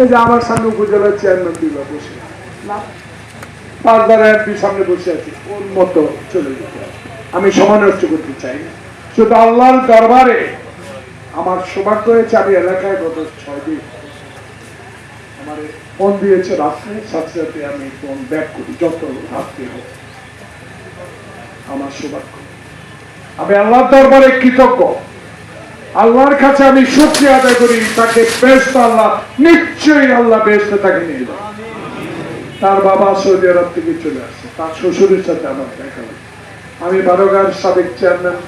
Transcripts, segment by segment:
এই যে আমার সামনে উপজেলার চেয়ারম্যান দিল, বসে। না পাঁচবার এমপি সামনে বসে আছি, ওর মতো চলে যেতে। আমি সমালোচ করতে চাই না। শুধু আল্লাহর দরবারে আমার সৌভাগ্য হয়েছে, আমি এলাকায় গত ছয় দিন আমার ফোন দিয়েছে রাত্রে সাথে সাথে আমি ফোন ব্যাক করি, যত রাত্রে হোক। আমার সৌভাগ্য। আমি আল্লাহর দরবারে কৃতজ্ঞ। আল্লাহর কাছে আমি শুক্রিয়া আদায় করি, তাকে বেস্ট আল্লাহ, নিশ্চয়ই আল্লাহ বেস্ট তাকে নিয়ে যাবে। তার বাবা সৌদি আরব থেকে চলে আসছে, তার শ্বশুরের সাথে আমার দেখা হয়। আমি বারোগার সাবেক চেয়ারম্যান,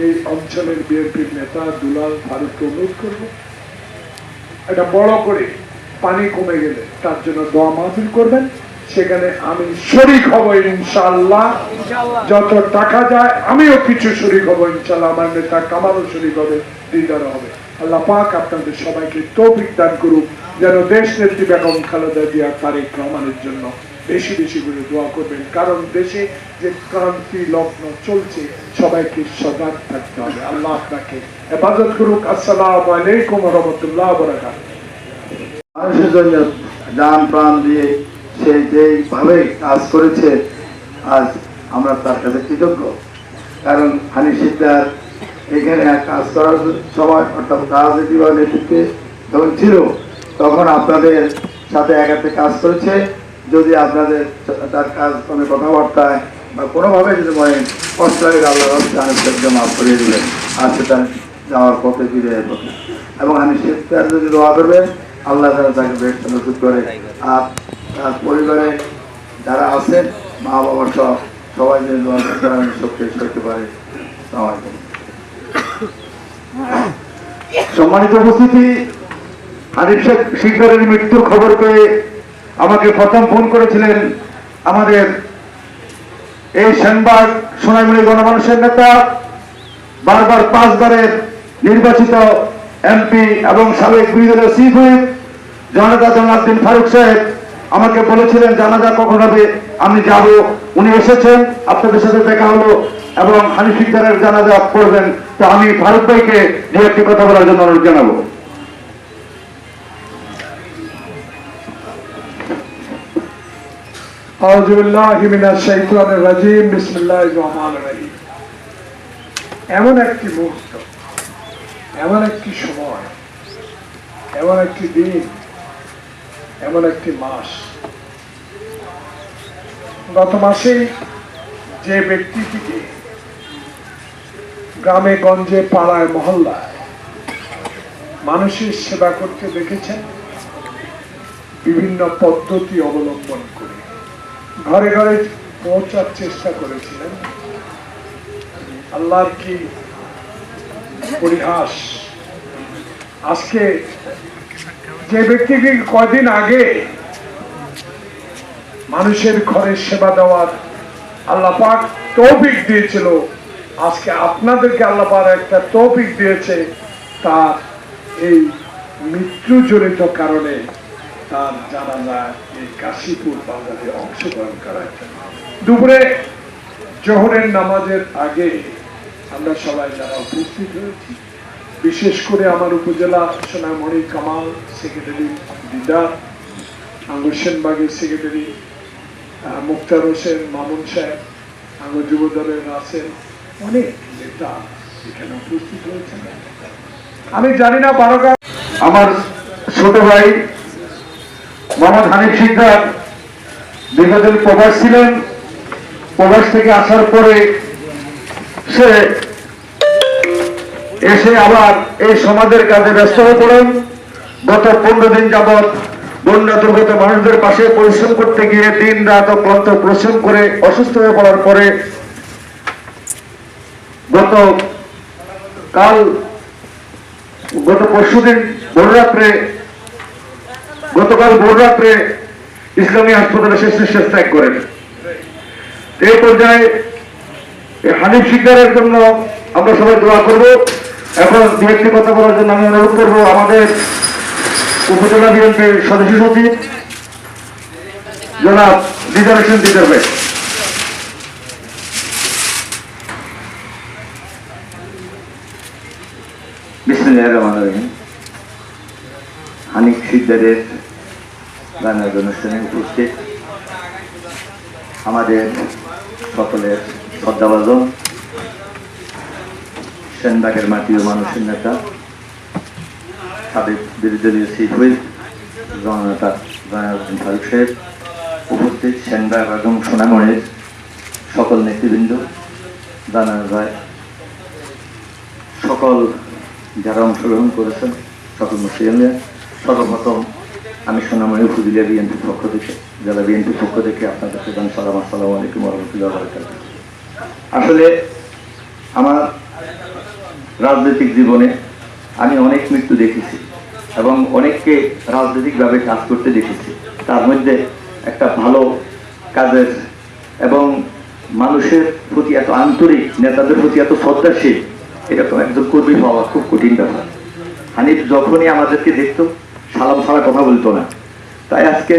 এই অঞ্চলের বিএনপির নেতা দুলাল ফারুককে অনুরোধ করব, এটা বড় করে পানি কমে গেলে তার জন্য দোয়া মাহফিল করবেন। সেখানে আমি শরিক হব ইনশাআল্লাহ। যত টাকা যায় আমিও কিছু শরিক হব ইনশাআল্লাহ। আমার নেতা কামালও শরিক হবে দিদার হবে। আল্লাহ পাক আপনাদের সবাইকে তৌফিক দান করুক যেন দেশ নেত্রী বেগম খালেদা জিয়া তারেক রহমানের জন্য বেশি বেশি করে দোয়া করবেন। কারণ দেশে যে ক্রান্তি লগ্ন চলছে সবাইকে সজাগ থাকতে হবে। আল্লাহ আপনাকে হেফাজত করুক। আসসালামু আলাইকুম রহমতুল্লাহ বরাকাত মানুষের জন্য প্রাণ দিয়ে সে যেইভাবে কাজ করেছে, আজ আমরা তার কাছে কৃতজ্ঞ। কারণ হানি সিদ্ধার এখানে কাজ করার সময়, অর্থাৎ রাজনীতি বা নেতৃত্বে যখন ছিল, তখন আপনাদের সাথে একাতে কাজ করেছে। যদি আপনাদের তার কাজ কোনো কথাবার্তায় বা কোনোভাবে যদি মনে কষ্ট আল্লাহ রাস্তা মাফ করিয়ে দিলেন আর সেটা যাওয়ার পথে ফিরে পথে এবং আমি শেষকার যদি দোয়া করবেন, আল্লাহ তারা তাকে বেশ করে, আর তার পরিবারে যারা আছেন মা বাবা সব, সবাই যেন দোয়া করতে পারে সম্মানিত উপস্থিতি হানিফ শেখ শিকদারের মৃত্যুর খবর পেয়ে আমাকে প্রথম ফোন করেছিলেন আমাদের এই সেনবাগ সোনাইমুড়ি গণমানুষের নেতা, বারবার পাঁচবারের নির্বাচিত এমপি এবং সাবেক বিরোধী চিফ হুইপ জনতা জনাদ্দিন ফারুক সাহেব। আমাকে বলেছিলেন জানাজা কখন হবে আমি যাব উনি এসেছেন আপনাদের সাথে দেখা হলো এবং হানি শিকদারের জানাজা করবেন তো আমি ফারুক ভাইকে দু একটি কথা বলার জন্য অনুরোধ জানাবো أعوذ بالله من الشيطان الرجيم بسم الله الرحمن الرحيم এমন একটি মুহূর্ত এমন একটি সময় এমন একটি দিন এমন একটি মাস। গত মাসে যে ব্যক্তিটিকে গ্রামে, গঞ্জে, পাড়ায়, মহল্লায় মানুষের সেবা করতে দেখেছেন, বিভিন্ন পদ্ধতি অবলম্বন করে ঘরে ঘরে পৌঁছার চেষ্টা করেছিলেন। আল্লাহর কি পরিহাস? আজকে যে ব্যক্তিকে কয়দিন আগে মানুষের ঘরে সেবা দেওয়ার আল্লাহ পাক তৌফিক দিয়েছিল, আজকে আপনাদেরকে আল্লাহ পাক একটা তৌফিক দিয়েছে তার এই মৃত্যুজনিত কারণে তার জানাজা এই কাশীপুর বাজারে অংশগ্রহণ জন্য। দুপুরে জোহরের নামাজের আগে আমরা সবাই যারা উপস্থিত হয়েছি বিশেষ করে আমার উপজেলা সোনামণি কামাল সেক্রেটারি দিদা আঙ্গুর সেনবাগের সেক্রেটারি মুক্তার হোসেন, মামুন সাহেব, আঙ্গুর যুব দলের আছেন অনেক নেতা এখানে উপস্থিত হয়েছেন। আমি জানি না বারোটা আমার ছোট ভাই মোহাম্মদ হানিফ শিকদার দীর্ঘদিন প্রবাস ছিলেন। প্রবাস থেকে আসার পরে সে এসে আবার এই সমাজের কাজে ব্যস্ত হয়ে পড়েন। গত পনেরো দিন যাবৎ বন্যা দুর্গত মানুষদের পাশে পরিশ্রম করতে গিয়ে দিন রাত অক্লান্ত পরিশ্রম করে অসুস্থ হয়ে পড়ার পরে গত কাল, গত পরশুদিন ভোররাত্রে, গতকাল ভোররাত্রে ইসলামী হাসপাতালে শেষ নিঃশ্বাস ত্যাগ করেন। এই পর্যায়ে হানিফ শিকদারের জন্য আমরা সবাই দোয়া করব। এখন দু একটি কথা বলার জন্য আমি অনুরোধ করব, আমাদের উপজেলা বিএনপির সদস্য সচিব, জনাব সিকদারের গানের অনুষ্ঠানে উপস্থিত আমাদের সকলের শ্রদ্ধাভাজন সেনবাগের মাটি ও মানুষের নেতা, সাবেক বিরোধী দলীয় চিফ হুইপ জননেতা জয়নাল ফারুক সাহেব, উপস্থিত সেনবাগ এবং সোনামণির সকল নেতৃবৃন্দ, জানানো যায়, সকল যারা অংশগ্রহণ করেছেন, সকল মুসলিমরা সর্বপ্রথম আমি সোনামণি উপজেলা বিএনপির পক্ষ থেকে, জেলা বিএনপির পক্ষ থেকে আপনাদের প্রধান সালাম, আসসালামু আলাইকুম আসলে আমার রাজনৈতিক জীবনে আমি অনেক মৃত্যু দেখেছি এবং অনেককে রাজনৈতিকভাবে কাজ করতে দেখেছি। তার মধ্যে একটা ভালো কাজের এবং মানুষের প্রতি এত আন্তরিক, নেতাদের প্রতি এত শ্রদ্ধাশীল এরকম একজন কর্মী হওয়া খুব কঠিন ব্যাপার। হানিফ যখনই আমাদেরকে দেখতো, সালাম ছাড়া কথা বলতো না। তাই আজকে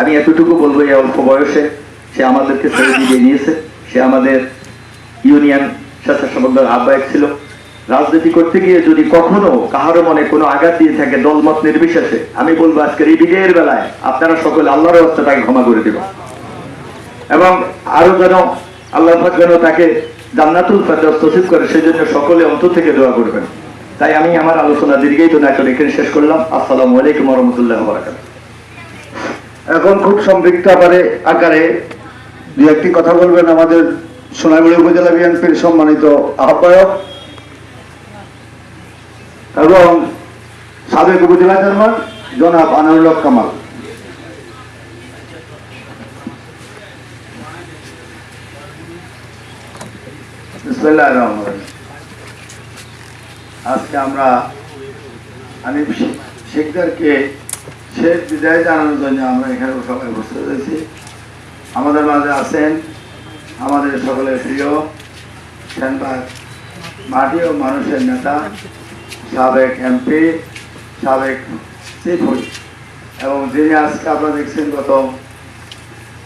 আমি এতটুকু বলব এই অল্প বয়সে, সে আমাদেরকে ছেড়ে দিয়ে নিয়েছে। সে আমাদের ইউনিয়ন স্বেচ্ছাসেবকদের আহ্বায়ক ছিল। রাজনীতি করতে গিয়ে যদি কখনো কাহারো মনে কোনো আঘাত দিয়ে থাকে, দলমত নির্বিশেষে, আমি বলব আজকের এই বিজয়ের বেলায় আপনারা সকলে আল্লাহর হস্তে তাকে ক্ষমা করে দেবেন। এবং আরও যেন আল্লাহ যেন তাকে জান্নাতুল নসিব করে সেই জন্য সকলে অন্তর থেকে দোয়া করবেন। তাই আমি আমার আলোচনা দীর্ঘায়িত না করে এখানে শেষ করলাম। আসসালামু আলাইকুম রহমতুল্লাহ বারাকাত এখন খুব সম্পৃক্ত আকারে আকারে দু একটি কথা বলবেন। আমাদের সোনাইমুড়ি উপজেলা বিএনপির সম্মানিত আহ্বায়ক এবং সাবেক উপজেলা চেয়ারম্যান জনাব আনারুল কামাল। আজকে আমরা আমি শেখদারকে শেষ বিদায় জানানোর জন্য আমরা এখানে সবাই উপস্থিত হয়েছি আমাদের মাঝে আছেন আমাদের সকলের প্রিয় সেনবাগ মাটি ও মানুষের নেতা সাবেক এমপি সাবেক চিফ হুইপ এবং যিনি আজকে আপনারা দেখছেন গত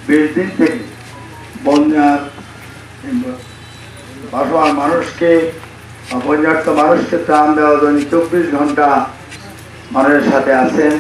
বিশ দিন থেকে বন্যার বাসবার মানুষকে বন্যার্থ মানুষকে ত্রাণ দেওয়ার জন্য চব্বিশ ঘণ্টা মানুষের সাথে আছেন।